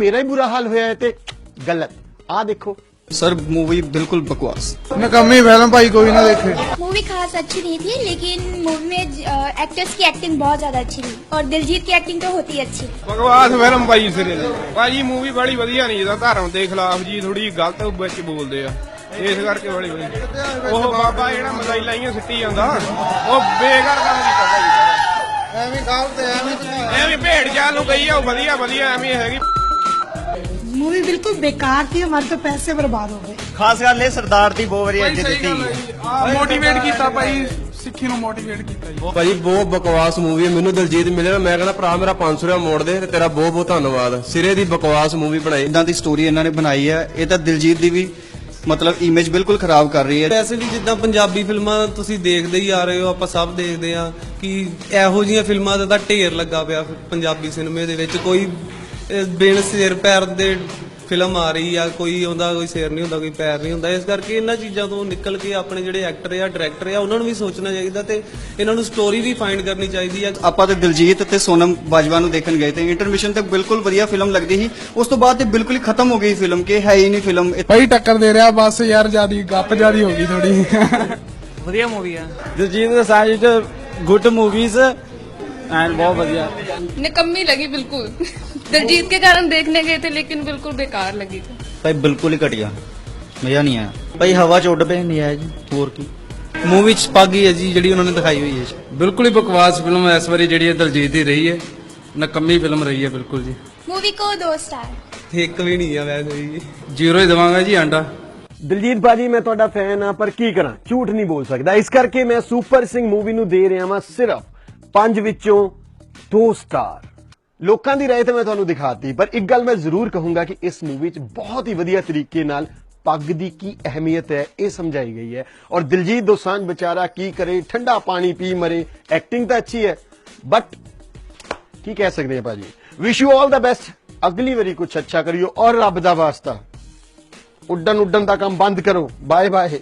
ਮੇਰਾ ਹੀ ਬੁਰਾ ਹਾਲ ਹੋਇਆ ਹੈ ਤੇ ਗਲਤ ਆ ਦੇਖੋ सर मूवी बिल्कुल बकवास नकम्मी फिल्म भाई कोई ना देखे मूवी खास अच्छी नहीं थी लेकिन मूवी में एक्टर्स की एक्टिंग बहुत ज्यादा अच्छी थी और दिलजीत की एक्टिंग तो होती ही अच्छी ਬਕਵਾਸ ਫਿਲਮ ਭਾਈ ਸਿਰੇ ਦੀ ਭਾਜੀ ਮੂਵੀ ਬੜੀ ਵਧੀਆ ਨਹੀਂ ਜਿਹਦਾ ਧਰਮ ਦੇ ਖਿਲਾਫ ਜੀ ਥੋੜੀ ਗਲਤ ਵਿੱਚ ਬੋਲਦੇ ਆ ਇਸ ਕਰਕੇ ਬੜੀ ਵਧੀਆ ਉਹ ਬਾਬਾ ਜਿਹੜਾ ਮਸਾਈ ਲਾਈਆਂ ਸਿੱਟੀ ਜਾਂਦਾ ਉਹ ਬੇਕਾਰ ਕੰਮ ਕੀਤਾ ਭਾਈ ਐਵੇਂ ਗਲਤ ਐਵੇਂ ਐਵੇਂ ਭੇਡ ਚਾਲ ਨੂੰ ਕਹੀ ਆ ਉਹ ਵਧੀਆ ਵਧੀਆ ਐਵੇਂ ਹੈਗੀ मूवी बिल्कुल बेकार थी हमारे तो पैसे बर्बाद हो गए ਖਾਸ ਗੱਲ ਇਹ ਸਰਦਾਰ ਦੀ ਬਹੁਤ ਵਾਰੀ ਅੱਗੇ ਦਿੱਤੀ ਮੋਟੀਵੇਟ ਕੀਤਾ ਭਾਈ ਸਿੱਖੀ ਨੂੰ ਮੋਟੀਵੇਟ ਕੀਤਾ ਜੀ ਭਾਜੀ ਬਹੁਤ ਬਕਵਾਸ ਮੂਵੀ ਹੈ ਮੈਨੂੰ ਦਿਲਜੀਤ ਮਿਲਿਆ ਮੈਂ ਕਹਿੰਦਾ ਭਰਾ ਮੇਰਾ 500 ਰੁਪਇਆ ਮੋੜ ਦੇ ਤੇ ਤੇਰਾ ਬਹੁਤ ਬਹੁਤ ਧੰਨਵਾਦ ਸਿਰੇ ਦੀ ਬਕਵਾਸ ਮੂਵੀ ਬਣਾਈ ਇਦਾਂ ਦੀ ਸਟੋਰੀ ਇਹਨਾਂ ਨੇ ਬਣਾਈ ਹੈ ਇਹ ਤਾਂ ਦਿਲਜੀਤ ਦੀ ਵੀ ਮਤਲਬ ਇਮੇਜ ਬਿਲਕੁਲ ਖਰਾਬ ਕਰ ਰਹੀ ਹੈ ਵੈਸੇ ਵੀ ਜਿੱਦਾਂ ਪੰਜਾਬੀ ਫਿਲਮਾਂ ਤੁਸੀਂ ਦੇਖਦੇ ਹੀ ਆ ਰਹੇ ਹੋ ਆਪਾਂ ਸਭ ਦੇਖਦੇ ਆ ਕਿ ਇਹੋ ਜੀਆਂ ਫਿਲਮਾਂ ਦਾ ਤਾਂ ਢੇਰ ਲੱਗਾ ਪਿਆ ਪੰਜਾਬੀ ਸਿਨੇਮੇ ਦੇ ਵਿੱਚ ਕੋਈ ਅਹ, ਬਿਨ ਸਿਰ ਪੈਰ ਦੇ ਫਿਲਮ ਆ ਰਹੀ ਆ ਕੋਈ ਉਹਦਾ ਕੋਈ ਸਿਰ ਨਹੀਂ ਹੁੰਦਾ ਕੋਈ ਪੈਰ ਨਹੀਂ ਹੁੰਦਾ। ਇਸ ਕਰਕੇ ਇਹਨਾਂ ਚੀਜ਼ਾਂ ਤੋਂ ਨਿਕਲ ਕੇ ਆਪਣੇ ਜਿਹੜੇ ਐਕਟਰ ਆ ਡਾਇਰੈਕਟਰ ਆ ਉਹਨਾਂ ਨੂੰ ਵੀ ਸੋਚਣਾ ਚਾਹੀਦਾ ਤੇ ਇਹਨਾਂ ਨੂੰ ਸਟੋਰੀ ਵੀ ਫਾਈਂਡ ਕਰਨੀ ਚਾਹੀਦੀ ਆ। ਆਪਾਂ ਤੇ ਦਿਲਜੀਤ ਤੇ ਸੋਨਮ ਬਾਜਵਾ ਨੂੰ ਦੇਖਣ ਗਏ ਤੇ ਇੰਟਰਮਿਸ਼ਨ ਤੱਕ ਬਿਲਕੁਲ ਵਧੀਆ ਫਿਲਮ ਲੱਗਦੀ ਸੀ। ਉਸ ਤੋਂ ਬਾਅਦ ਤੇ ਬਿਲਕੁਲ ਹੀ ਖਤਮ ਹੋ ਗਈ ਫਿਲਮ ਕਿ ਹੈ ਹੀ ਨਹੀਂ ਫਿਲਮ ਭਾਈ ਟੱਕਰ ਦੇ ਰਿਹਾ ਬਸ ਯਾਰ ਜਿਆਦੀ ਗੱਪ ਜਿਆਦੀ ਹੋ ਗਈ ਥੋੜੀ ਵਧੀਆ ਮੂਵੀ ਆ। ਦਿਲਜੀਤ ਦਸਾਂਝ ਚ ਗੁੱਡ ਮੂਵੀਜ਼ ਐਂਡ ਬਹੁਤ ਵਧੀਆ निकम्मी लगी बिल्कुल दिलजीत के कारण देखने गए थे लेकिन बिल्कुल बेकार लगी थी ਭਾਈ ਬਿਲਕੁਲ ਹੀ ਘਟਿਆ ਮਜ਼ਾ ਨਹੀਂ ਆਇਆ ਭਾਈ ਹਵਾ ਚ ਉੱਡ ਪਏ ਨਹੀਂ ਆਇਆ ਜੀ ਹੋਰ ਕੀ ਮੂਵੀ ਚ ਪਾਗੀ ਹੈ ਜੀ ਜਿਹੜੀ ਉਹਨਾਂ ਨੇ ਦਿਖਾਈ ਹੋਈ ਹੈ ਬਿਲਕੁਲ ਹੀ ਬਕਵਾਸ ਫਿਲਮ ਇਸ ਵਾਰੀ ਜਿਹੜੀ ਹੈ ਦਲਜੀਤ ਦੀ ਰਹੀ ਹੈ ਨਕੰਮੀ ਫਿਲਮ ਰਹੀ ਹੈ ਬਿਲਕੁਲ ਜੀ मूवी को दो स्टार ਇੱਕ ਵੀ ਨਹੀਂ ਆ ਵੈਸੇ ਜੀ ਜ਼ੀਰੋ ਹੀ ਦਵਾਂਗਾ ਜੀ ਆਂਡਾ ਦਿਲਜੀਤ ਬਾਜੀ ਮੈਂ ਤੁਹਾਡਾ ਫੈਨ ਆ ਪਰ ਕੀ ਕਰਾਂ ਝੂਠ ਨਹੀਂ ਬੋਲ ਸਕਦਾ ਇਸ ਕਰਕੇ ਮੈਂ ਸੁਪਰ ਸਿੰਘ ਮੂਵੀ ਨੂੰ ਦੇ ਰਿਹਾ ਵਾਂ ਸਿਰਫ ਪੰਜ ਵਿੱਚੋਂ 2 ਸਟਾਰ। ਲੋਕਾਂ ਦੀ ਰਾਏ ਤੇ ਮੈਂ ਤੁਹਾਨੂੰ ਦਿਖਾਤੀ, ਪਰ ਇੱਕ ਗੱਲ ਮੈਂ ਜ਼ਰੂਰ ਕਹੂੰਗਾ ਕਿ ਇਸ ਮੂਵੀ 'ਚ ਬਹੁਤ ਹੀ ਵਧੀਆ ਤਰੀਕੇ ਨਾਲ ਪੱਗ ਦੀ ਕੀ ਅਹਿਮੀਅਤ ਹੈ, ਇਹ ਸਮਝਾਈ ਗਈ ਹੈ। ਔਰ ਦਿਲਜੀਤ ਦੋਸਾਂਝ ਵਿਚਾਰਾ ਕੀ ਕਰੇ, ਠੰਡਾ ਪਾਣੀ ਪੀ ਮਰੇ ਐਕਟਿੰਗ ਤਾਂ ਅੱਛੀ ਹੈ ਬਟ ਕੀ ਕਹਿ ਸਕਦੇ ਆ ਭਾਜੀ? Wish you all the best ਅਗਲੀ ਵਾਰੀ ਕੁਝ ਅੱਛਾ ਕਰਿਓ, ਔਰ ਰੱਬ ਦਾ ਵਾਸਤਾ। ਉੱਡਣ ਉੱਡਣ ਦਾ ਕੰਮ ਬੰਦ ਕਰੋ। Bye bye